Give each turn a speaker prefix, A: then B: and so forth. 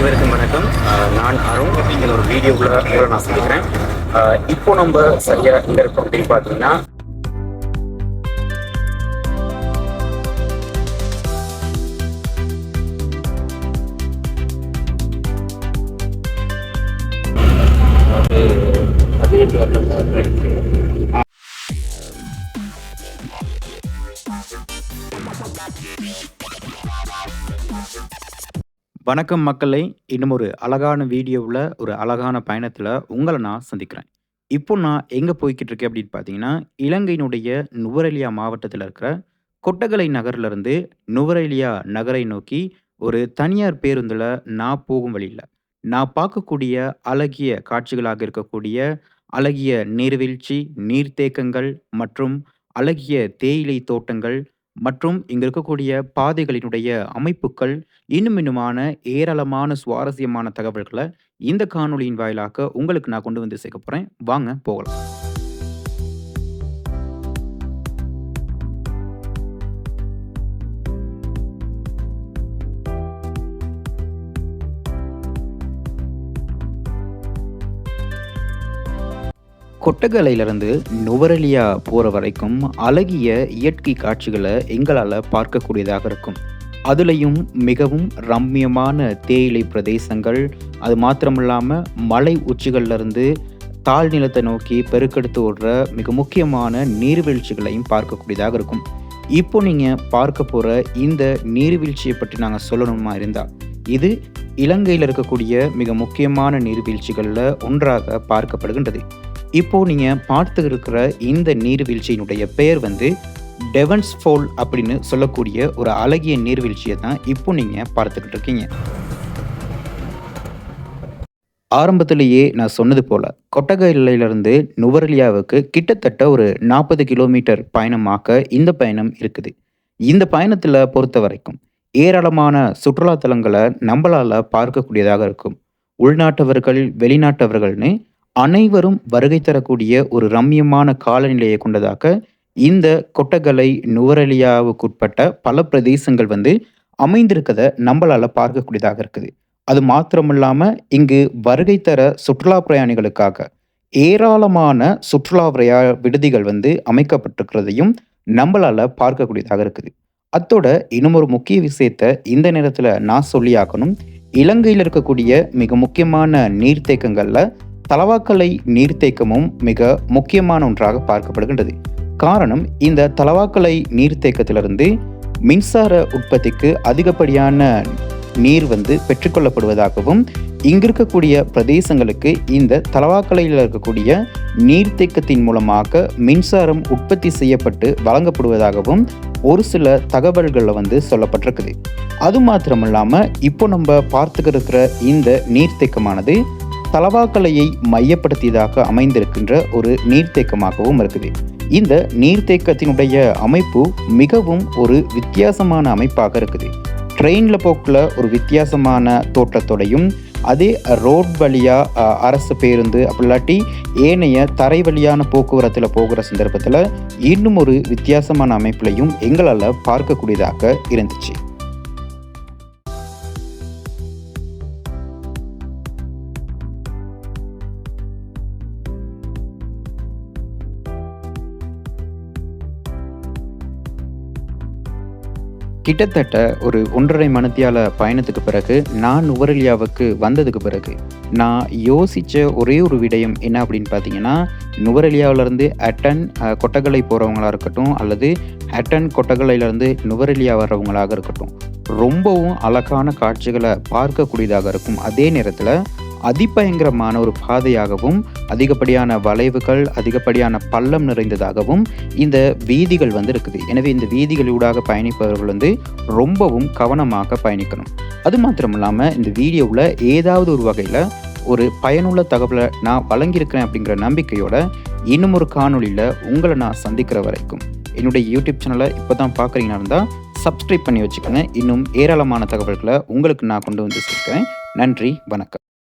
A: அனைவருக்கும் வணக்கம். நான் அருண். இந்த ஒரு வீடியோக்குள்ள உங்களை நான் சந்திக்கிறேன் இப்போ நம்ம சரியா இங்க இருக்கோம் அப்படின்னு பார்த்தீங்கன்னா
B: வணக்கம் மக்களை. இன்னும் ஒரு அழகான வீடியோவில் ஒரு அழகான பயணத்தில் உங்களை நான் சந்திக்கிறேன். இப்போ நான் எங்கே போய்கிட்டு இருக்கேன் அப்படின்னு பார்த்தீங்கன்னா இலங்கையினுடைய நுவரெலியா மாவட்டத்தில் இருக்கிற கொட்டகலை நகர்லேருந்து நுவரெலியா நகரை நோக்கி ஒரு தனியார் பேருந்தில் நான் போகும் வழியில் நான் பார்க்கக்கூடிய அழகிய காட்சிகளாக இருக்கக்கூடிய அழகிய நீர்வீழ்ச்சி நீர்த்தேக்கங்கள் மற்றும் அழகிய தேயிலை தோட்டங்கள் மற்றும் இங்க இருக்கக்கூடிய பாதைகளினுடைய அமைப்புகள் இன்னும் இன்னுமான ஏராளமான சுவாரஸ்யமான தகவல்களை இந்த காணொளியின் வாயிலாக உங்களுக்கு நான் கொண்டு வந்து சேர்க்க போறேன். வாங்க போகலாம். கொட்டகலையிலிருந்து நுவரலியா போகிற வரைக்கும் அழகிய இயற்கை காட்சிகளை எங்களால் பார்க்கக்கூடியதாக இருக்கும். அதுலேயும் மிகவும் ரம்மியமான தேயிலை பிரதேசங்கள் அது மாத்திரமில்லாமல் மலை உச்சிகள்லேருந்து தாழ்நிலத்தை நோக்கி பெருக்கெடுத்து ஓடுற மிக முக்கியமான நீர்வீழ்ச்சிகளையும் பார்க்கக்கூடியதாக இருக்கும். இப்போ நீங்கள் பார்க்க போகிற இந்த நீர்வீழ்ச்சியை பற்றி நாங்கள் சொல்லணுமா இருந்தால் இது இலங்கையில் இருக்கக்கூடிய மிக முக்கியமான நீர்வீழ்ச்சிகளில் ஒன்றாக பார்க்கப்படுகின்றது. இப்போ நீங்கள் பார்த்து இருக்கிற இந்த நீர்வீழ்ச்சியினுடைய பெயர் வந்து டெவன்ஸ் ஃபோல் அப்படின்னு சொல்லக்கூடிய ஒரு அழகிய நீர்வீழ்ச்சியை தான் இப்போ நீங்கள் பார்த்துக்கிட்டு இருக்கீங்க. ஆரம்பத்திலேயே நான் சொன்னது போல் கொட்டகையிலிருந்து நுவரலியாவுக்கு கிட்டத்தட்ட ஒரு நாற்பது கிலோமீட்டர் பயணமாக இந்த பயணம் இருக்குது. இந்த பயணத்தில் பொறுத்த வரைக்கும் ஏராளமான சுற்றுலாத்தலங்களை நம்மளால் பார்க்கக்கூடியதாக இருக்கும். உள்நாட்டவர்கள் வெளிநாட்டவர்கள்னு அனைவரும் வருகை தரக்கூடிய ஒரு ரம்மியமான காலநிலையை கொண்டதாக இந்த கொட்டகலை நுவரெலியாவுக்குட்பட்ட பல பிரதேசங்கள் வந்து அமைந்திருக்கதை நம்மளால் பார்க்கக்கூடியதாக இருக்குது. அது மாத்திரமில்லாமல் இங்கு வருகை தர சுற்றுலா பிரயாணிகளுக்காக ஏராளமான சுற்றுலா பிரயா விடுதிகள் வந்து அமைக்கப்பட்டிருக்கிறதையும் நம்மளால் பார்க்கக்கூடியதாக இருக்குது. அத்தோட இன்னும் ஒரு முக்கிய விஷயத்த இந்த நேரத்தில் நான் சொல்லியாக்கணும் இலங்கையில் இருக்கக்கூடிய மிக முக்கியமான நீர்த்தேக்கங்களில் தலவாக்கலை நீர்த்தேக்கமும் மிக முக்கியமான ஒன்றாக பார்க்கப்படுகின்றது. காரணம் இந்த தலவாக்கலை நீர்த்தேக்கத்திலிருந்து மின்சார உற்பத்திக்கு அதிகப்படியான நீர் வந்து பெற்றுக்கொள்ளப்படுவதாகவும் இங்கிருக்கக்கூடிய பிரதேசங்களுக்கு இந்த தலவாக்கலையில் இருக்கக்கூடிய நீர்த்தேக்கத்தின் மூலமாக மின்சாரம் உற்பத்தி செய்யப்பட்டு வழங்கப்படுவதாகவும் ஒரு சில தகவல்களில் வந்து சொல்லப்பட்டிருக்குது. அது மாத்திரமில்லாமல் இப்போ நம்ம பார்த்துக்கிட்டு இருக்கிற இந்த நீர்த்தேக்கமானது தலவாக்கலையை மையப்படுத்தியதாக அமைந்திருக்கின்ற ஒரு நீர்த்தேக்கமாகவும் இருக்குது. இந்த நீர்த்தேக்கத்தினுடைய அமைப்பு மிகவும் ஒரு வித்தியாசமான அமைப்பாக இருக்குது. ட்ரெயினில் போக்கில் ஒரு வித்தியாசமான தோற்றத்தோடையும் அதே ரோட் வழியாக அரசு பேருந்து அப்படிலாட்டி ஏனைய தரை வழியான போக்குவரத்தில் போகிற சந்தர்ப்பத்தில் இன்னும் ஒரு வித்தியாசமான அமைப்பிலையும் எங்களால் பார்க்கக்கூடியதாக இருந்துச்சு. கிட்டத்தட்ட ஒரு ஒன்றரை மணித்தியால பயணத்துக்கு பிறகு நான் நுவரெலியாவுக்கு வந்ததுக்கு பிறகு நான் யோசித்த ஒரே ஒரு விடயம் என்ன அப்படின்னு பார்த்தீங்கன்னா நுவரெலியாவிலேருந்து அட்டன் கொட்டகலை போகிறவங்களாக இருக்கட்டும் அல்லது அட்டன் கொட்டகலையிலேருந்து நுவரெலியா வர்றவங்களாக இருக்கட்டும் ரொம்பவும் அழகான காட்சிகளை பார்க்கக்கூடியதாக இருக்கும். அதே நேரத்தில் அதிபயங்கரமான ஒரு பாதையாகவும் அதிகப்படியான வளைவுகள் அதிகப்படியான பள்ளம் நிறைந்ததாகவும் இந்த வீதிகள் வந்து இருக்குது. எனவே இந்த வீதிகளூடாக பயணிப்பவர்கள் வந்து ரொம்பவும் கவனமாக பயணிக்கணும். அது மாத்திரம் இல்லாமல் இந்த வீடியோவில் ஏதாவது ஒரு வகையில் ஒரு பயனுள்ள தகவலை நான் வழங்கியிருக்கிறேன் அப்படிங்கிற நம்பிக்கையோட இன்னும் ஒரு காணொளியில் உங்களை நான் சந்திக்கிற வரைக்கும். என்னுடைய யூடியூப் சேனலை இப்போ தான் பார்க்குறீங்கன்னா இருந்தால் சப்ஸ்கிரைப் பண்ணி வச்சுக்கோங்க. இன்னும் ஏராளமான தகவல்களை உங்களுக்கு நான் கொண்டு வந்து சேர்க்கிறேன். நன்றி வணக்கம்.